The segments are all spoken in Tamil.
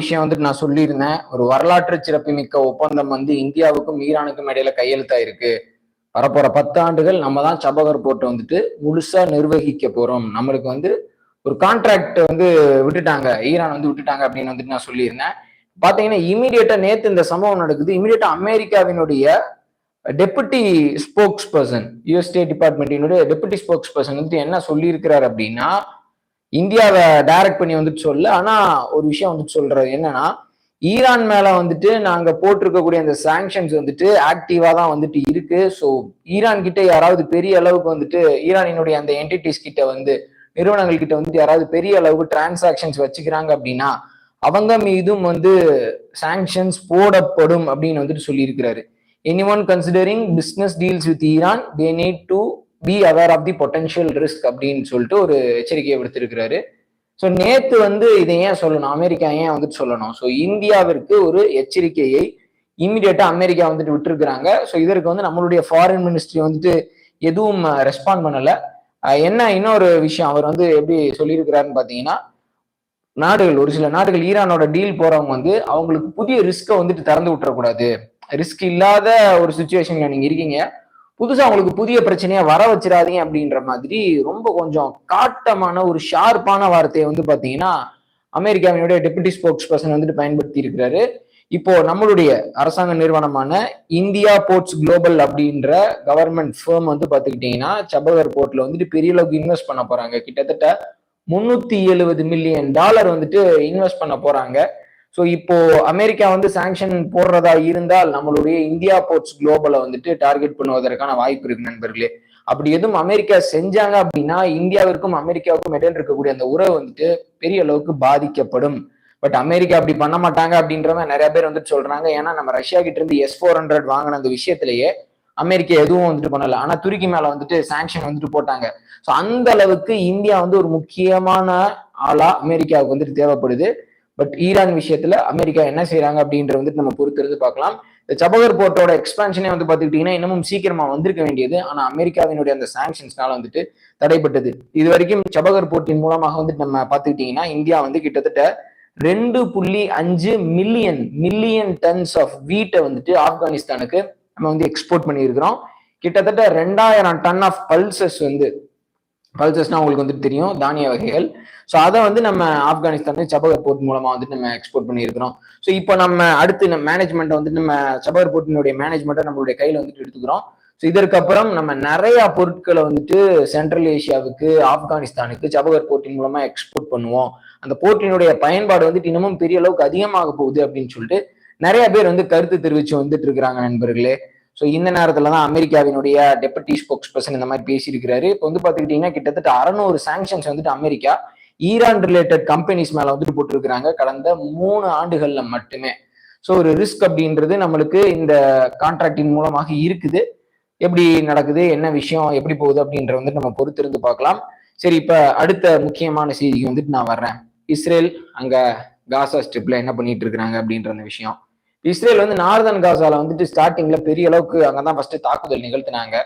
விஷயம் வந்துட்டு நான் சொல்லியிருந்தேன். ஒரு வரலாற்று சிறப்புமிக்க ஒப்பந்தம் வந்து இந்தியாவுக்கும் ஈரானுக்கும் இடையில கையெழுத்தாயிருக்கு. வரப்போற பத்து ஆண்டுகள் நம்ம தான் சபகர் போட்டு வந்துட்டு முழுசா நிர்வகிக்க போறோம். நம்மளுக்கு வந்து ஒரு கான்ட்ராக்ட் வந்து விட்டுட்டாங்க. ஈரான் வந்து விட்டுட்டாங்க அப்படின்னு வந்துட்டு நான் சொல்லியிருந்தேன். பாத்தீங்கன்னா இமீடியட்டா நேத்து இந்த சம்பவம் நடக்குது. இமீடியட்டா அமெரிக்காவினுடைய டெபுட்டி ஸ்போக்ஸ் பர்சன் யூஎஸ்டே டிபார்ட்மெண்ட்டினுடைய டெபுட்டி ஸ்போக்ஸ் பர்சன் வந்துட்டு என்ன சொல்லியிருக்கிறார் அப்படின்னா இந்தியாவை டைரக்ட் பண்ணி வந்துட்டு சொல்ல ஆனா ஒரு விஷயம் வந்துட்டு சொல்றது என்னன்னா ஈரான் மேல வந்துட்டு நாங்க போட்டிருக்கக்கூடிய அந்த சாங்ஷன்ஸ் வந்துட்டு ஆக்டிவா தான் வந்துட்டு இருக்கு. ஸோ ஈரான் கிட்ட யாராவது பெரிய அளவுக்கு வந்துட்டு ஈரானினுடைய அந்த என்டிட்டிஸ் கிட்ட வந்து நிறுவனங்கள் கிட்ட வந்துட்டு யாராவது பெரிய அளவுக்கு டிரான்சாக்ஷன்ஸ் வச்சுக்கிறாங்க அப்படின்னா அவங்க மீதும் வந்து சாங்ஷன்ஸ் போடப்படும் அப்படின்னு வந்துட்டு சொல்லியிருக்கிறாரு. Any one considering business deals with Iran they need to be aware of the potential risk அப்படின்னு சொல்லிட்டு ஒரு எச்சரிக்கையை விடுத்திருக்கிறாரு. ஸோ நேத்து வந்து இதை ஏன் சொல்லணும்? அமெரிக்கா ஏன் வந்துட்டு சொல்லணும்? ஸோ இந்தியாவிற்கு ஒரு எச்சரிக்கையை இம்மிடியட்டா அமெரிக்கா வந்துட்டு விட்டுருக்குறாங்க. ஸோ இதற்கு வந்து நம்மளுடைய ஃபாரின் மினிஸ்ட்ரி வந்துட்டு எதுவும் ரெஸ்பாண்ட் பண்ணல. என்ன இன்னொரு விஷயம் அவர் வந்து எப்படி சொல்லியிருக்கிறாருன்னு பார்த்தீங்கன்னா நாடுகள் ஒரு சில நாடுகள் ஈரானோட டீல் போறவங்க வந்து அவங்களுக்கு புதிய ரிஸ்க்கை வந்துட்டு திறந்து விட்டுறக்கூடாது. ரிஸ்க் இல்லாத ஒரு சுச்சுவேஷன்ல நீங்க இருக்கீங்க. புதுசா உங்களுக்கு புதிய பிரச்சனையா வர வச்சிடாதீங்க அப்படின்ற மாதிரி ரொம்ப கொஞ்சம் காட்டமான ஒரு ஷார்ப்பான வார்த்தையை வந்து பாத்தீங்கன்னா அமெரிக்காவினுடைய டெபுட்டி ஸ்போக்ஸ் பர்சன் வந்துட்டு பயன்படுத்தி இருக்கிறாரு. இப்போ நம்மளுடைய அரசாங்க நிறுவனமான இந்தியா போர்ட்ஸ் குளோபல் அப்படின்ற கவர்மெண்ட் ஃபேம் வந்து பாத்துக்கிட்டீங்கன்னா சபகர் போர்ட்ல வந்துட்டு பெரிய அளவுக்கு இன்வெஸ்ட் பண்ண போறாங்க. கிட்டத்தட்ட முன்னூத்தி எழுபது மில்லியன் டாலர் வந்துட்டு இன்வெஸ்ட் பண்ண போறாங்க. ஸோ இப்போ அமெரிக்கா வந்து சாங்ஷன் போடுறதா இருந்தால் நம்மளுடைய இந்தியா போர்ட்ஸ் குளோபலை வந்துட்டு டார்கெட் பண்ணுவதற்கான வாய்ப்பு இருக்கு நண்பர்களே. அப்படி எதுவும் அமெரிக்கா செஞ்சாங்க அப்படின்னா இந்தியாவிற்கும் அமெரிக்காவுக்கும் இடையில் இருக்கக்கூடிய அந்த உறவு வந்துட்டு பெரிய அளவுக்கு பாதிக்கப்படும். பட் அமெரிக்கா அப்படி பண்ண மாட்டாங்க அப்படின்றவங்க நிறைய பேர் வந்துட்டு சொல்றாங்க. ஏன்னா நம்ம ரஷ்யா கிட்ட இருந்து எஸ் ஃபோர் ஹண்ட்ரட் வாங்கின அந்த விஷயத்திலேயே அமெரிக்கா எதுவும் வந்துட்டு பண்ணல. ஆனா துருக்கி மேல வந்துட்டு சாங்ஷன் வந்துட்டு போட்டாங்க. ஸோ அந்த அளவுக்கு இந்தியா வந்து ஒரு முக்கியமான ஆளா அமெரிக்காவுக்கு வந்துட்டு தேவைப்படுது. பட் ஈரான் விஷயத்துல அமெரிக்கா என்ன செய்யறாங்க அப்படின்ற வந்துட்டு நம்ம பொறுத்திருந்து பார்க்கலாம். இந்த சபகர் போர்ட்டோட எக்ஸ்பான்ஷனே வந்து பாத்துக்கிட்டீங்கன்னா இன்னமும் சீக்கிரமா வந்திருக்க வேண்டியது. ஆனா அமெரிக்காவினுடைய அந்த சாங்ஷன்ஸ்னால வந்துட்டு தடைப்பட்டது. இது வரைக்கும் சபகர் போர்ட்டின் மூலமாக வந்துட்டு நம்ம பாத்துக்கிட்டீங்கன்னா இந்தியா வந்து கிட்டத்தட்ட ரெண்டு புள்ளி அஞ்சு மில்லியன் மில்லியன் டன்ஸ் ஆஃப் வீட்டை வந்துட்டு ஆப்கானிஸ்தானுக்கு நம்ம வந்து எக்ஸ்போர்ட் பண்ணியிருக்கிறோம். கிட்டத்தட்ட ரெண்டாயிரம் டன் ஆஃப் பல்சஸ் வந்து பல்சஸ்னா உங்களுக்கு வந்துட்டு தெரியும் தானிய வகைகள். ஸோ அதை வந்து நம்ம ஆப்கானிஸ்தான் சபகர் போர்ட் மூலமா வந்துட்டு நம்ம எக்ஸ்போர்ட் பண்ணியிருக்கிறோம். ஸோ இப்போ நம்ம அடுத்து நம்ம மேனேஜ்மெண்ட்டை வந்துட்டு நம்ம சபகர் போர்ட்டினுடைய மேனேஜ்மெண்ட்டை நம்மளுடைய கையில வந்துட்டு எடுத்துக்கிறோம். ஸோ இதற்கப்புறம் நம்ம நிறைய பொருட்களை வந்துட்டு சென்ட்ரல் ஏஷியாவுக்கு ஆப்கானிஸ்தானுக்கு சபகர் போர்ட்டின் மூலமா எக்ஸ்போர்ட் பண்ணுவோம். அந்த போர்ட்டினுடைய பயன்பாடு வந்துட்டு இன்னமும் பெரிய அளவுக்கு அதிகமாக போகுது அப்படின்னு சொல்லிட்டு நிறைய பேர் வந்து கருத்து தெரிவிச்சு வந்துட்டு இருக்கிறாங்க நண்பர்களே. ஸோ இந்த நேரத்தில் தான் அமெரிக்காவினுடைய டெபுட்டி ஸ்போக்ஸ் பர்சன் இந்த மாதிரி பேசியிருக்கிறாரு. இப்போ வந்து பார்த்துக்கிட்டிங்கன்னா கிட்டத்தட்ட அறநூறு சாங்ஷன்ஸ் வந்துட்டு அமெரிக்கா ஈரான் ரிலேட்டட் கம்பெனிஸ் மேலே வந்துட்டு போட்டிருக்கிறாங்க கடந்த மூணு ஆண்டுகளில் மட்டுமே. ஸோ ஒரு ரிஸ்க் அப்படின்றது நம்மளுக்கு இந்த கான்ட்ராக்டின் மூலமாக இருக்குது. எப்படி நடக்குது என்ன விஷயம் எப்படி போகுது அப்படின்ற வந்துட்டு நம்ம பொறுத்திருந்து பார்க்கலாம். சரி இப்போ அடுத்த முக்கியமான செய்திக்கு வந்துட்டு நான் வர்றேன். இஸ்ரேல் அங்கே காசா ஸ்ட்ரிப்ல என்ன பண்ணிட்டு இருக்கிறாங்க அப்படின்ற அந்த விஷயம். இஸ்ரேல் வந்து நார்தன் காசால வந்துட்டு ஸ்டார்டிங்ல பெரிய அளவுக்கு அங்கதான் ஃபர்ஸ்ட் தாக்குதல் நிகழ்த்தினாங்க.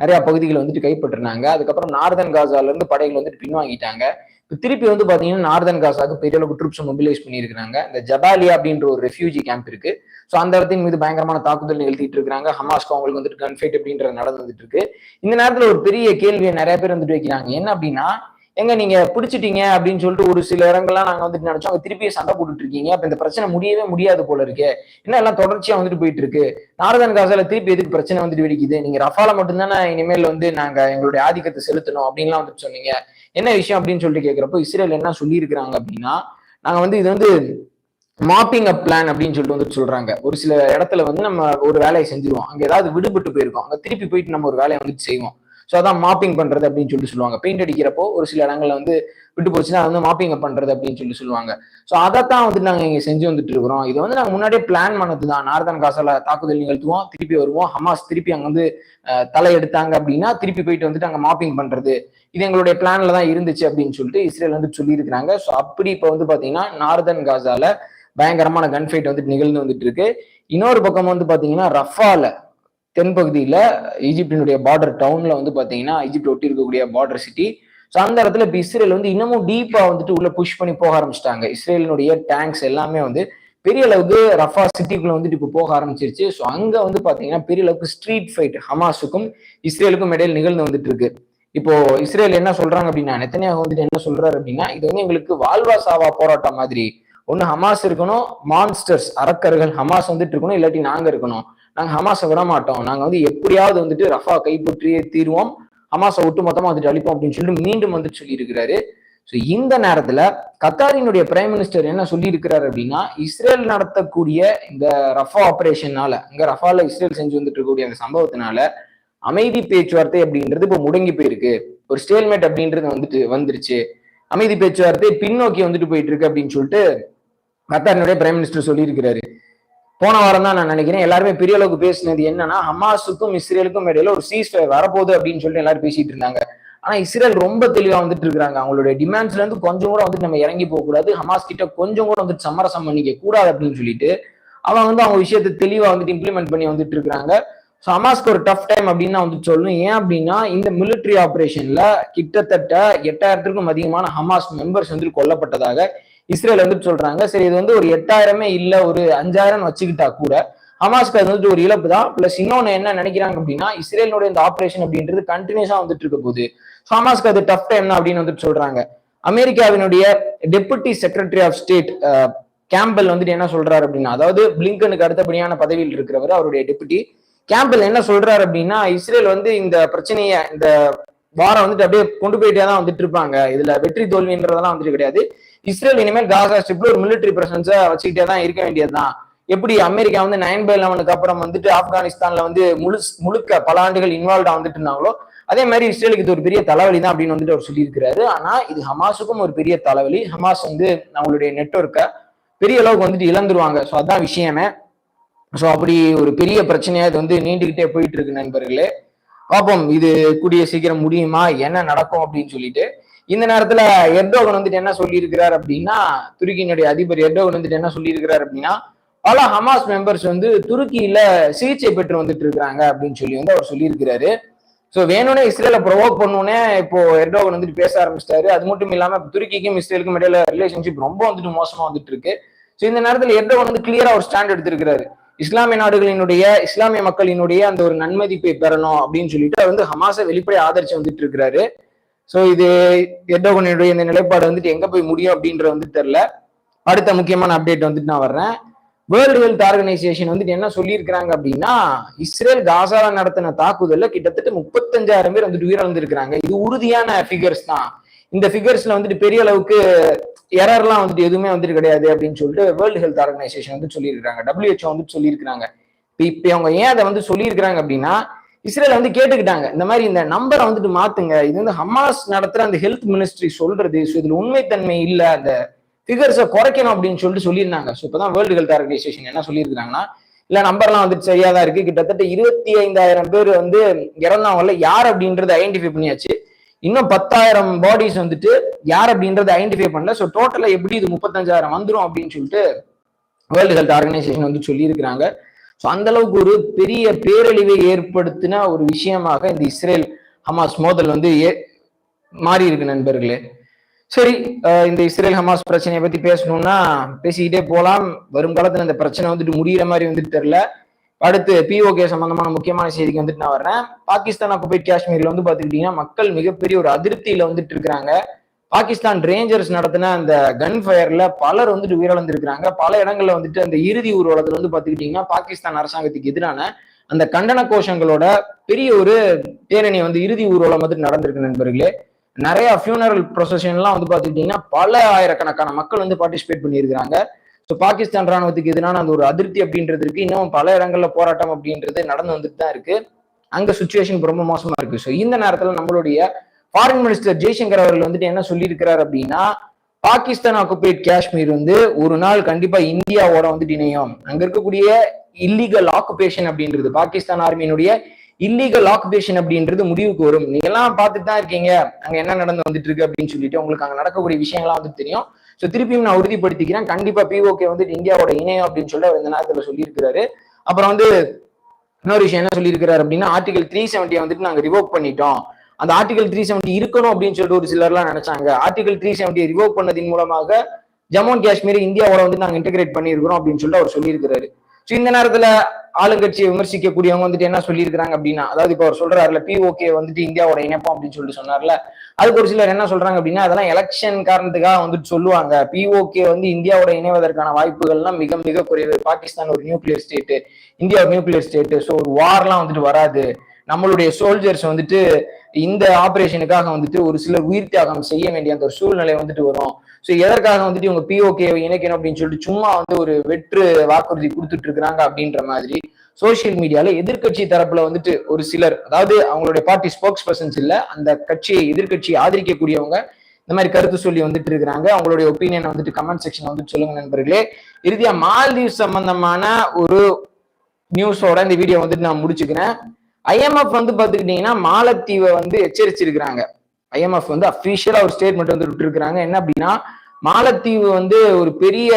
நிறைய பகுதிகளை வந்துட்டு கைப்பற்றினாங்க. அதுக்கப்புறம் நார்தன் காசால இருந்து படைகள் வந்துட்டு பின்வாங்கிட்டாங்க. இப்போ திருப்பி வந்து பாத்தீங்கன்னா நார்தன் காசாக்கு பெரிய அளவுக்கு ட்ரூப்ஸ் மொபிலைஸ் பண்ணியிருக்காங்க இந்த ஜபாலியா அப்படின்ற ஒரு ரெஃப்யூஜி கேம்ப் இருக்கு. ஸோ அந்த இடத்தின் மீது பயங்கரமான தாக்குதல் நிகழ்த்திட்டு இருக்காங்க. ஹமாஸ்க்கு அவங்களுக்கு வந்துட்டு கன்ஃபைட் அப்படின்றது நடந்து இருக்கு. இந்த நேரத்துல ஒரு பெரிய கேள்வியை நிறைய பேர் வந்துட்டு வைக்கிறாங்க. என்ன அப்படின்னா எங்க நீங்க பிடிச்சிட்டீங்க அப்படின்னு சொல்லிட்டு ஒரு சில இடங்கள்லாம் நாங்க வந்துட்டு நினைச்சோம். அவங்க திருப்பியும் சண்டை போட்டுட்டு இருக்கீங்க. அப்ப இந்த பிரச்சனை முடியவே முடியாது போல இருக்கு. என்ன எல்லாம் தொடர்ச்சியா வந்துட்டு போயிட்டு இருக்கு? நாரதன் காசால திருப்பி எதுக்கு பிரச்சனை வந்துட்டு வெடிக்குது? நீங்க ரஃபால மட்டும்தானே இனிமேல் வந்து நாங்க எங்களுடைய ஆதிக்கத்தை செலுத்தணும் அப்படின்லாம் வந்துட்டு சொன்னீங்க. என்ன விஷயம் அப்படின்னு சொல்லிட்டு கேட்கிறப்போ இஸ்ரேல் என்ன சொல்லியிருக்கிறாங்க அப்படின்னா நாங்க வந்து இது வந்து மாப்பிங் அப் பிளான் அப்படின்னு சொல்லிட்டு வந்துட்டு சொல்றாங்க. ஒரு சில இடத்துல வந்து நம்ம ஒரு வேலையை செஞ்சிருவோம். அங்க ஏதாவது விடுபட்டு போயிருக்கோம். அங்க திருப்பி போயிட்டு நம்ம ஒரு வேலையை வந்துட்டு செய்வோம். ஸோ அதான் மாப்பிங் பண்றது அப்படின்னு சொல்லிட்டு சொல்லுவாங்க. பெயிண்ட் அடிக்கிறப்போ ஒரு சில இடங்கள்ல வந்து விட்டு போச்சுன்னா வந்து மாப்பிங் பண்றது அப்படின்னு சொல்லி சொல்லுவாங்க. ஸோ அதைத்தான் வந்து நாங்கள் இங்கே செஞ்சு வந்துட்டு இருக்கிறோம். இது வந்து நாங்கள் முன்னாடியே பிளான் பண்ணது தான் நார்தன் காசால தாக்குதல் நிகழ்த்துவோம். திருப்பி வருவோம். ஹமாஸ் திருப்பி அங்கே வந்து தலை எடுத்தாங்க அப்படின்னா திருப்பி போயிட்டு வந்துட்டு அங்கே மாப்பிங் பண்றது. இது எங்களுடைய பிளான்ல தான் இருந்துச்சு அப்படின்னு சொல்லிட்டு இஸ்ரேல் வந்து சொல்லியிருக்கிறாங்க. ஸோ அப்படி இப்போ வந்து பார்த்தீங்கன்னா நார்தன் காசால பயங்கரமான கன்ஃபைட் வந்துட்டு நிகழ்ந்து வந்துட்டு இருக்கு. இன்னொரு பக்கம் வந்து பார்த்தீங்கன்னா ரஃபால தென்பகுதியில ஈஜிப்டினுடைய பார்டர் டவுன்ல வந்து பாத்தீங்கன்னா ஈஜிப்ட் ஒட்டி இருக்கக்கூடிய பார்டர் சிட்டி ஸோ அந்த இடத்துல இப்போ இஸ்ரேல் வந்து இன்னமும் டீப்பா வந்துட்டு உள்ள புஷ் பண்ணி போக ஆரம்பிச்சிட்டாங்க. இஸ்ரேலினுடைய டேங்க்ஸ் எல்லாமே வந்து பெரிய அளவுக்கு ரஃபா சிட்டிக்குள்ள வந்துட்டு இப்போ போக ஆரம்பிச்சிருச்சு. ஸோ அங்க வந்து பாத்தீங்கன்னா பெரிய அளவுக்கு ஸ்ட்ரீட் ஃபைட் ஹமாஸுக்கும் இஸ்ரேலுக்கும் இடையில் நிகழ்ந்து வந்துட்டு இருக்கு. இப்போ இஸ்ரேல் என்ன சொல்றாங்க அப்படின்னா நெத்தனியாக வந்துட்டு என்ன சொல்றாரு அப்படின்னா இது வந்து எங்களுக்கு வால்வா சாவா போராட்டம் மாதிரி. ஒன்று ஹமாஸ் இருக்கணும் மான்ஸ்டர்ஸ் அரக்கர்கள் ஹமாஸ் வந்துட்டு இருக்கணும் இல்லாட்டி நாங்க இருக்கணும். நாங்கள் ஹமாஸை விட மாட்டோம் வந்து எப்படியாவது வந்துட்டு ரஃபா கைப்பற்றியே தீர்வோம். ஹமாஸை ஒட்டு மொத்தமாக வந்துட்டு அழிப்போம் அப்படின்னு சொல்லிட்டு மீண்டும் வந்து சொல்லியிருக்கிறாரு. ஸோ இந்த நேரத்தில் கத்தாரினுடைய பிரைம் மினிஸ்டர் என்ன சொல்லியிருக்கிறார் அப்படின்னா இஸ்ரேல் நடத்தக்கூடிய இந்த ரஃபா ஆப்ரேஷனால இங்கே ரஃபால இஸ்ரேல் செஞ்சு வந்துட்டு இருக்கக்கூடிய அந்த சம்பவத்தினால அமைதி பேச்சுவார்த்தை அப்படின்றது இப்போ முடங்கி போயிருக்கு. ஒரு ஸ்டேல்மேட் அப்படின்றது வந்துட்டு வந்துருச்சு. அமைதி பேச்சுவார்த்தை பின்னோக்கி வந்துட்டு போயிட்டு இருக்கு அப்படின்னு சொல்லிட்டு கத்தாரினுடைய பிரைம் மினிஸ்டர் சொல்லியிருக்கிறாரு. போன வாரம் தான் நான் நினைக்கிறேன். எல்லாருமே பெரிய அளவுக்கு பேசினது என்னன்னா ஹமாஸுக்கும் இஸ்ரேலுக்கும் இடையில ஒரு சீஸ் வரப்போகுது அப்படின்னு சொல்லிட்டு எல்லாரும் பேசிட்டு இருந்தாங்க. ஆனா இஸ்ரேல் ரொம்ப தெளிவா வந்துட்டு இருக்காங்க அவங்களுடைய டிமாண்ட்ஸ்ல இருந்து கொஞ்சம் கூட வந்துட்டு நம்ம இறங்கி போக கூடாது. ஹமாஸ் கிட்ட கொஞ்சம் கூட வந்துட்டு சமரசம் பண்ணிக்க கூடாது அப்படின்னு சொல்லிட்டு அவங்க வந்து அவங்க விஷயத்தை தெளிவா வந்துட்டு இம்ப்ளிமெண்ட் பண்ணி வந்துட்டு இருக்காங்க ஸோ ஹமாஸ்க்கு ஒரு டஃப் டைம் அப்படின்னு வந்து வந்துட்டு சொல்லணும். ஏன் அப்படின்னா இந்த மிலிட்ரி ஆப்ரேஷன்ல கிட்டத்தட்ட எட்டாயிரத்துக்கும் அதிகமான ஹமாஸ் மெம்பர்ஸ் வந்துட்டு கொல்லப்பட்டதாக இஸ்ரேல் வந்துட்டு சொல்றாங்க. சரி இது வந்து ஒரு எட்டாயிரமே இல்ல ஒரு அஞ்சாயிரம் வச்சுக்கிட்டா கூட ஹமாஸ்க்கு அது வந்துட்டு ஒரு இழப்பு தான். பிளஸ் இன்னொன்னு என்ன நினைக்கிறாங்க அப்படின்னா இஸ்ரேலுடைய இந்த ஆப்ரேஷன் அப்படின்றது கண்டினியூஸா வந்துட்டு இருக்க போகுது. ஸோ ஹமாஸ்க்கு அது டஃப் டைம் அப்படின்னு வந்துட்டு சொல்றாங்க. அமெரிக்காவினுடைய deputy secretary of state Campbell வந்துட்டு என்ன சொல்றாரு அப்படின்னா அதாவது பிளிங்கனுக்கு அடுத்தபடியான பதவியில் இருக்கிறவர் அவருடைய டெபுட்டி கேம்பல் என்ன சொல்றாரு அப்படின்னா இஸ்ரேல் வந்து இந்த பிரச்சனையை இந்த வாரம் வந்துட்டு அப்படியே கொண்டு போயிட்டே தான் வந்துட்டு இருப்பாங்க. இதுல வெற்றி தோல்வின்றதெல்லாம் வந்துட்டு கிடையாது. இஸ்ரேல் இனிமேல் காசா ஸ்ட்ரிப்ல ஒரு மிலிட்டரி பிரசன்ஸை வச்சுக்கிட்டே தான் இருக்க வேண்டியதுதான். எப்படி அமெரிக்கா வந்து நைன் பை லெவனுக்கு அப்புறம் வந்துட்டு ஆப்கானிஸ்தான்ல வந்து முழு முழுக்க பல ஆண்டுகள் இன்வால்வ் வந்துட்டு இருந்தாங்களோ அதே மாதிரி இஸ்ரேலுக்கு இது ஒரு பெரிய தலைவலி தான் அப்படின்னு வந்துட்டு அவர் சொல்லியிருக்கிறாரு. ஆனா இது ஹமாஸுக்கும் ஒரு பெரிய தலைவலி. ஹமாஸ் வந்து நம்மளுடைய நெட்ஒர்க்கை பெரிய அளவுக்கு வந்துட்டு இழந்துருவாங்க. ஸோ அதான் விஷயமே. ஸோ அப்படி ஒரு பெரிய பிரச்சனையா இது வந்து நீண்டுகிட்டே போயிட்டு இருக்கு நண்பர்களே. பார்ப்போம் இது கூடிய சீக்கிரம் முடியுமா? என்ன நடக்கும் அப்படின்னு சொல்லிட்டு. இந்த நேரத்துல எர்டோகன் வந்துட்டு என்ன சொல்லியிருக்கிறார் அப்படின்னா துருக்கியினுடைய அதிபர் எர்டோகன் வந்துட்டு என்ன சொல்லியிருக்கிறார் அப்படின்னா பல ஹமாஸ் மெம்பர்ஸ் வந்து துருக்கியில சிகிச்சை பெற்று வந்துட்டு இருக்கிறாங்க அப்படின்னு சொல்லி வந்து அவர் சொல்லியிருக்கிறாரு. ஸோ வேணும்னே இஸ்ரேலை ப்ரொவோக் பண்ணோன்னே இப்போ எர்டோகன் வந்துட்டு பேச ஆரம்பிச்சிட்டாரு. அது மட்டும் இல்லாம துருக்கிக்கும் இஸ்ரேலுக்கும் இடையில ரிலேஷன்ஷிப் ரொம்ப வந்துட்டு மோசமா வந்துட்டு இருக்கு. ஸோ இந்த நேரத்தில் எர்டோகன் வந்து கிளியரா ஒரு ஸ்டாண்ட் எடுத்திருக்கிறாரு. இஸ்லாமிய நாடுகளினுடைய இஸ்லாமிய மக்களினுடைய அந்த ஒரு நன்மதிப்பை பெறணும் அப்படின்னு சொல்லிட்டு அவர் வந்து ஹமாஸை வெளிப்படை ஆதரிச்சு வந்துட்டு இருக்கிறாரு. ஸோ இது எட்டோகனுடைய இந்த நிலைப்பாடு வந்துட்டு எங்க போய் முடியும் அப்படின்றது வந்து தெரியல. அடுத்த முக்கியமான அப்டேட் வந்துட்டு நான் வர்றேன். வேர்ல்டு ஹெல்த் ஆர்கனைசேஷன் வந்துட்டு என்ன சொல்லியிருக்கிறாங்க அப்படின்னா இஸ்ரேல் காசால நடத்தின தாக்குதல்ல கிட்டத்தட்ட முப்பத்தஞ்சாயிரம் பேர் வந்துட்டு உயிரிழந்திருக்கிறாங்க. இது உறுதியான ஃபிகர்ஸ் தான். இந்த ஃபிகர்ஸ்ல வந்துட்டு பெரிய அளவுக்கு எரர்லாம் வந்துட்டு எதுவுமே வந்துட்டு கிடையாது அப்படின்னு சொல்லிட்டு வேர்ல்டு ஹெல்த் ஆர்கனைசேஷன் வந்து சொல்லியிருக்காங்க டபிள்யூஹெச்ஓ வந்துட்டு சொல்லியிருக்கிறாங்க. இப்போ இப்போ அவங்க ஏன் அதை வந்து சொல்லியிருக்கிறாங்க அப்படின்னா இஸ்ரேல் வந்து கேட்டுக்கிட்டாங்க. இந்த மாதிரி இந்த நம்பரை வந்துட்டு மாத்துங்க. இது வந்து ஹமாஸ் நடத்துற அந்த ஹெல்த் மினிஸ்ட்ரி சொல்றது. ஸோ இதுல உண்மைத்தன்மை இல்லை. அந்த ஃபிகர்ஸை குறைக்கணும் அப்படின்னு சொல்லிட்டு சொல்லியிருந்தாங்க. ஸோ இப்போதான் வேர்ல்டு ஹெல்த் ஆர்கனைசேஷன் என்ன சொல்லியிருக்காங்கன்னா இல்ல நம்பர்லாம் வந்துட்டு சரியா தான் இருக்கு. கிட்டத்தட்ட இருபத்தி ஐந்தாயிரம் பேர் வந்து இறந்தவங்கல யார் அப்படின்றத ஐடென்டிஃபை பண்ணியாச்சு. இன்னும் பத்தாயிரம் பாடிஸ் வந்துட்டு யார் அப்படின்றத ஐடென்டிஃபை பண்ணல. ஸோ டோட்டலா எப்படி இது முப்பத்தஞ்சாயிரம் வந்துடும் அப்படின்னு சொல்லிட்டு வேர்ல்டு ஹெல்த் ஆர்கனைசேஷன் வந்து சொல்லியிருக்கிறாங்க. ஸோ அந்த அளவுக்கு ஒரு பெரிய பேரழிவை ஏற்படுத்தின ஒரு விஷயமாக இந்த இஸ்ரேல் ஹமாஸ் மோதல் வந்து ஏ மாறி இருக்கு நண்பர்களே. சரி இந்த இஸ்ரேல் ஹமாஸ் பிரச்சனையை பத்தி பேசணும்னா பேசிக்கிட்டே போகலாம் வருங்காலத்தில் இந்த பிரச்சனை வந்துட்டு முடிகிற மாதிரி வந்துட்டு தெரில அடுத்து பிஓகே சம்பந்தமான முக்கியமான செய்திக்கு வந்துட்டு நான் வர்றேன். பாகிஸ்தான் போய் காஷ்மீர்ல வந்து பாத்துக்கிட்டீங்கன்னா மக்கள் மிகப்பெரிய ஒரு அதிருப்தியில வந்துட்டு இருக்கிறாங்க. பாகிஸ்தான் ரேஞ்சர்ஸ் நடத்தின அந்த கன் ஃபயர்ல பலர் வந்துட்டு உயிரிழந்திருக்கிறாங்க. பல இடங்கள்ல வந்துட்டு அந்த இறுதி ஊர்வலத்துல வந்து பாத்துக்கிட்டீங்கன்னா பாகிஸ்தான் அரசாங்கத்துக்கு எதிரான அந்த கண்டன கோஷங்களோட பெரிய ஒரு பேரணி வந்து இறுதி ஊர்வலம் வந்துட்டு நடந்திருக்கு நண்பர்களே. நிறைய ஃபியூனரல் ப்ரொசஷன்லாம் வந்து பாத்துக்கிட்டீங்கன்னா பல ஆயிரக்கணக்கான மக்கள் வந்து பார்ட்டிசிபேட் பண்ணியிருக்கிறாங்க. ஸோ பாகிஸ்தான் ராணுவத்துக்கு எதிரான அந்த ஒரு அதிருப்தி அப்படின்றது இருக்கு. இன்னும் பல இடங்கள்ல போராட்டம் அப்படின்றது நடந்து வந்துட்டு தான் இருக்கு. அங்க சுச்சுவேஷன் ரொம்ப மோசமா இருக்கு. ஸோ இந்த நேரத்துல நம்மளுடைய ஃபாரின் மினிஸ்டர் ஜெய்சங்கர் அவர்கள் வந்துட்டு என்ன சொல்லியிருக்கிறார் அப்படின்னா பாகிஸ்தான் ஆக்குபைட் காஷ்மீர் வந்து ஒரு நாள் கண்டிப்பா இந்தியாவோட வந்துட்டு இணையும். அங்க இருக்கக்கூடிய இல்லீகல் ஆக்குபேஷன் அப்படின்றது பாகிஸ்தான் ஆர்மியினுடைய இல்லீகல் ஆக்குபேஷன் அப்படின்றது முடிவுக்கு வரும். நீங்க எல்லாம் பார்த்துட்டு தான் இருக்கீங்க. அங்க என்ன நடந்து வந்துட்டு இருக்கு அப்படின்னு சொல்லிட்டு உங்களுக்கு அங்க நடக்கக்கூடிய விஷயங்கள்லாம் வந்து தெரியும். ஸோ திருப்பியும் நான் உறுதிப்படுத்திக்கிறேன். கண்டிப்பா பிஓகே வந்துட்டு இந்தியாவோட இணையம் அப்படின்னு சொல்லி அவர் இந்த நேரத்துல சொல்லியிருக்கிறாரு. அப்புறம் வந்து இன்னொரு விஷயம் என்ன சொல்லியிருக்கிறாரு அப்படின்னா ஆர்டிகல் த்ரீ செவன்ட்டியை வந்துட்டு நாங்க ரிவோக் பண்ணிட்டோம். அந்த ஆர்டிகல் த்ரீ செவன்டி இருக்கணும் அப்படின்னு சொல்லிட்டு ஒரு சிலர்லாம் நினைச்சாங்க. ஆர்டிகல் த்ரீ செவன்டி ரிவோக் பண்ணதின் மூலமாக ஜம்மு அண்ட் காஷ்மீர் இந்தியாவோட வந்து நாங்க இன்டெகிரேட் பண்ணியிருக்கிறோம் அப்படின்னு சொல்லிட்டு அவர் சொல்லியிருக்கிறாரு. ஸோ இந்த நேரத்துல ஆளுங்கட்சியை விமர்சிக்கக்கூடியவங்க வந்துட்டு என்ன சொல்லியிருக்கிறாங்க அப்படின்னா அதாவது இப்போ அவர் சொல்றாருல பிஓகே வந்துட்டு இந்தியாவோட இணைப்போம் அப்படின்னு சொல்லிட்டு சொன்னார்ல அதுக்கு ஒரு சிலர் என்ன சொல்றாங்க அப்படின்னா அதெல்லாம் எலெக்ஷன் காரணத்துக்காக வந்துட்டு சொல்லுவாங்க. பிஓகே வந்து இந்தியாவோட இணைவதற்கான வாய்ப்புகள்லாம் மிக மிக குறைவு. பாகிஸ்தான் ஒரு நியூக்ளியர் ஸ்டேட் இந்தியா ஒரு நியூக்ளியர் ஸ்டேட் ஸோ ஒரு வார்லாம் வந்துட்டு வராது. நம்மளுடைய சோல்ஜர்ஸ் வந்துட்டு இந்த ஆபரேஷனுக்காக வந்துட்டு ஒரு சிலர் உயிர் தியாகம் செய்ய வேண்டிய அந்த ஒரு சூழ்நிலை வந்துட்டு வரும். ஸோ எதற்காக வந்துட்டு இவங்க பிஓகே இணைக்கணும் அப்படின்னு சொல்லிட்டு சும்மா வந்து ஒரு வெற்று வாக்குறுதி கொடுத்துட்டு இருக்கிறாங்க அப்படின்ற மாதிரி சோசியல் மீடியால எதிர்க்கட்சி தரப்புல வந்துட்டு ஒரு சிலர் அதாவது அவங்களுடைய பார்ட்டி ஸ்போக்ஸ் பர்சன்ஸ் இல்ல அந்த கட்சியை எதிர்க்கட்சியை ஆதரிக்கக்கூடியவங்க இந்த மாதிரி கருத்து சொல்லி வந்துட்டு இருக்கிறாங்க. அவங்களுடைய ஒப்பீனியன் வந்துட்டு கமெண்ட் செக்ஷன் வந்துட்டு சொல்லுங்க நண்பர்களே. இறுதியா மால்தீவ் சம்பந்தமான ஒரு நியூஸோட இந்த வீடியோ வந்துட்டு நான் முடிச்சுக்கிறேன். ஐஎம்எஃப் வந்து பாத்துக்கிட்டீங்கன்னா மாலத்தீவை வந்து எச்சரிச்சிருக்கிறாங்க. ஐஎம்எஃப் வந்து அபிஷியலா ஒரு ஸ்டேட்மெண்ட் வந்து விட்டுருக்காங்க என்ன அப்படின்னா மாலத்தீவு வந்து ஒரு பெரிய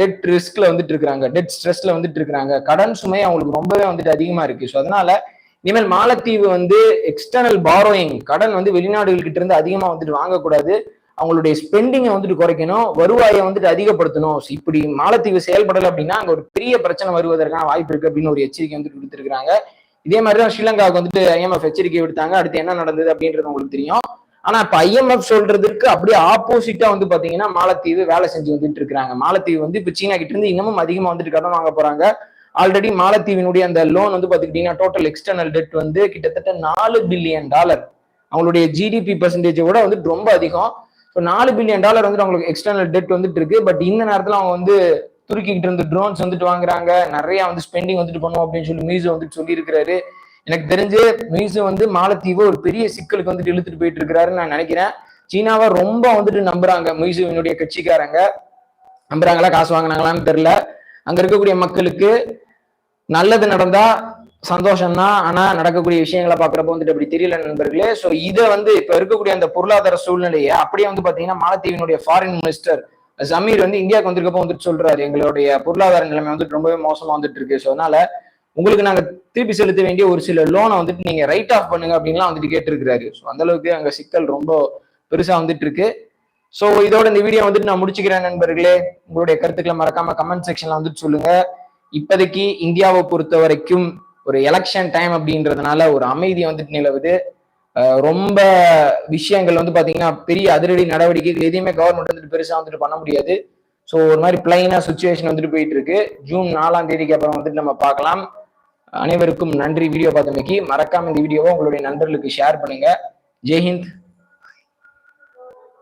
டெட் ரிஸ்க்ல வந்துட்டு இருக்கிறாங்க டெட் ஸ்ட்ரெஸ்ல வந்துட்டு இருக்கிறாங்க கடன் சுமை அவங்களுக்கு ரொம்பவே வந்துட்டு அதிகமா இருக்கு. ஸோ அதனால இனிமேல் மாலத்தீவு வந்து எக்ஸ்டர்னல் பாரோயிங் கடன் வந்து வெளிநாடுகள்கிட்ட இருந்து அதிகமா வந்துட்டு வாங்கக்கூடாது. அவங்களுடைய ஸ்பெண்டிங்கை வந்துட்டு குறைக்கணும். வருவாயை வந்துட்டு அதிகப்படுத்தணும். இப்படி மாலத்தீவு செயல்படலை அப்படின்னா அங்க ஒரு பெரிய பிரச்சனை வருவதற்கான வாய்ப்பு இருக்கு அப்படின்னு ஒரு எச்சரிக்கை வந்துட்டு கொடுத்துருக்காங்க இதே மாதிரி தான் ஸ்ரீலங்காவுக்கு வந்துட்டு ஐஎம்எஃப் எச்சரிக்கை விடுத்தாங்க. அடுத்து என்ன நடந்தது அப்படின்றது உங்களுக்கு தெரியும். ஆனா இப்ப ஐஎம்எஃப் சொல்றதுக்கு அப்படியே ஆப்போசிட்டா வந்து பாத்தீங்கன்னா மாலத்தீவு வேலை செஞ்சு வந்துட்டு இருக்கிறாங்க. மாலத்தீவு வந்து இப்ப சீனா கிட்ட இருந்து இன்னமும் அதிகமா வந்துட்டு கடன் வாங்க போறாங்க. ஆல்ரெடி மாலத்தீவினுடைய அந்த லோன் வந்து பாத்துக்கிட்டீங்கன்னா டோட்டல் எக்ஸ்டர்னல் டெட் வந்து கிட்டத்தட்ட நாலு பில்லியன் டாலர் அவங்களுடைய ஜிடிபி பர்சன்டேஜை விட வந்துட்டு ரொம்ப அதிகம். ஸோ நாலு பில்லியன் டாலர் வந்துட்டு அவங்களுக்கு எக்ஸ்டர்னல் டெட் வந்துட்டு இருக்கு. பட் இந்த நேரத்துல அவங்க வந்து துருக்கிக்கிட்டு இருந்து ட்ரோன்ஸ் வந்துட்டு வாங்குறாங்க. நிறைய வந்து ஸ்பெண்டிங் வந்துட்டு பண்ணுவோம் அப்படின்னு சொல்லி மீசு வந்துட்டு சொல்லியிருக்கிறாரு. எனக்கு தெரிஞ்சு மீசு வந்து மாலத்தீவை ஒரு பெரிய சிக்கலுக்கு வந்துட்டு இழுத்துட்டு போயிட்டு இருக்கிறாருன்னு நான் நினைக்கிறேன். சீனாவை ரொம்ப வந்துட்டு நம்புறாங்க மீசுவினுடைய கட்சிக்காரங்க. நம்புறாங்களா? காசு வாங்கினாங்களான்னு தெரியல. அங்க இருக்கக்கூடிய மக்களுக்கு நல்லது நடந்தா சந்தோஷம் தான் ஆனா நடக்கக்கூடிய விஷயங்களை பாக்குறப்ப வந்துட்டு அப்படி தெரியல நண்பர்களே. சோ இதை வந்து இப்ப இருக்கக்கூடிய அந்த பொருளாதார சூழ்நிலையை அப்படியே வந்து பாத்தீங்கன்னா மாலத்தீவினுடைய ஃபாரின் மினிஸ்டர் ஜமீர் வந்து இந்தியாவுக்கு வந்திருக்கப்போ வந்துட்டு சொல்றாரு. எங்களுடைய பொருளாதார நிலைமை வந்துட்டு ரொம்பவே மோசமா வந்துட்டு இருக்கு ஸோ அதனால உங்களுக்கு நாங்க திருப்பி செலுத்த வேண்டிய ஒரு சில லோனை வந்துட்டு நீங்க ரைட் ஆஃப் பண்ணுங்க அப்படின்லாம் வந்துட்டு கேட்டிருக்கிறாரு. ஸோ அந்த அளவுக்கு அங்க சிக்கல் ரொம்ப பெருசா வந்துட்டு இருக்கு ஸோ இதோட இந்த வீடியோ வந்துட்டு நான் முடிச்சுக்கிறேன் நண்பர்களே. உங்களுடைய கருத்துக்களை மறக்காம கமெண்ட் செக்ஷன்ல வந்துட்டு சொல்லுங்க. இப்போதைக்கு இந்தியாவை பொறுத்த வரைக்கும் ஒரு எலெக்ஷன் டைம் அப்படின்றதுனால ஒரு அமைதி வந்துட்டு நிலவுது. ரொம்ப விஷயங்கள் வந்து பாத்தீங்கன்னா பெரிய அதிரடி நடவடிக்கைகள் எதையுமே கவர்மெண்ட் வந்துட்டு பெருசா வந்துட்டு பண்ண முடியாது. ஸோ ஒரு மாதிரி பிளைனா சுச்சுவேஷன் வந்துட்டு போயிட்டு இருக்கு. ஜூன் நாலாம் தேதிக்கு அப்புறம் வந்துட்டு நம்ம பார்க்கலாம். அனைவருக்கும் நன்றி. வீடியோ பார்த்தமைக்கு மறக்காம இந்த வீடியோவை உங்களுடைய நண்பர்களுக்கு ஷேர் பண்ணுங்க. ஜெய்ஹிந்த்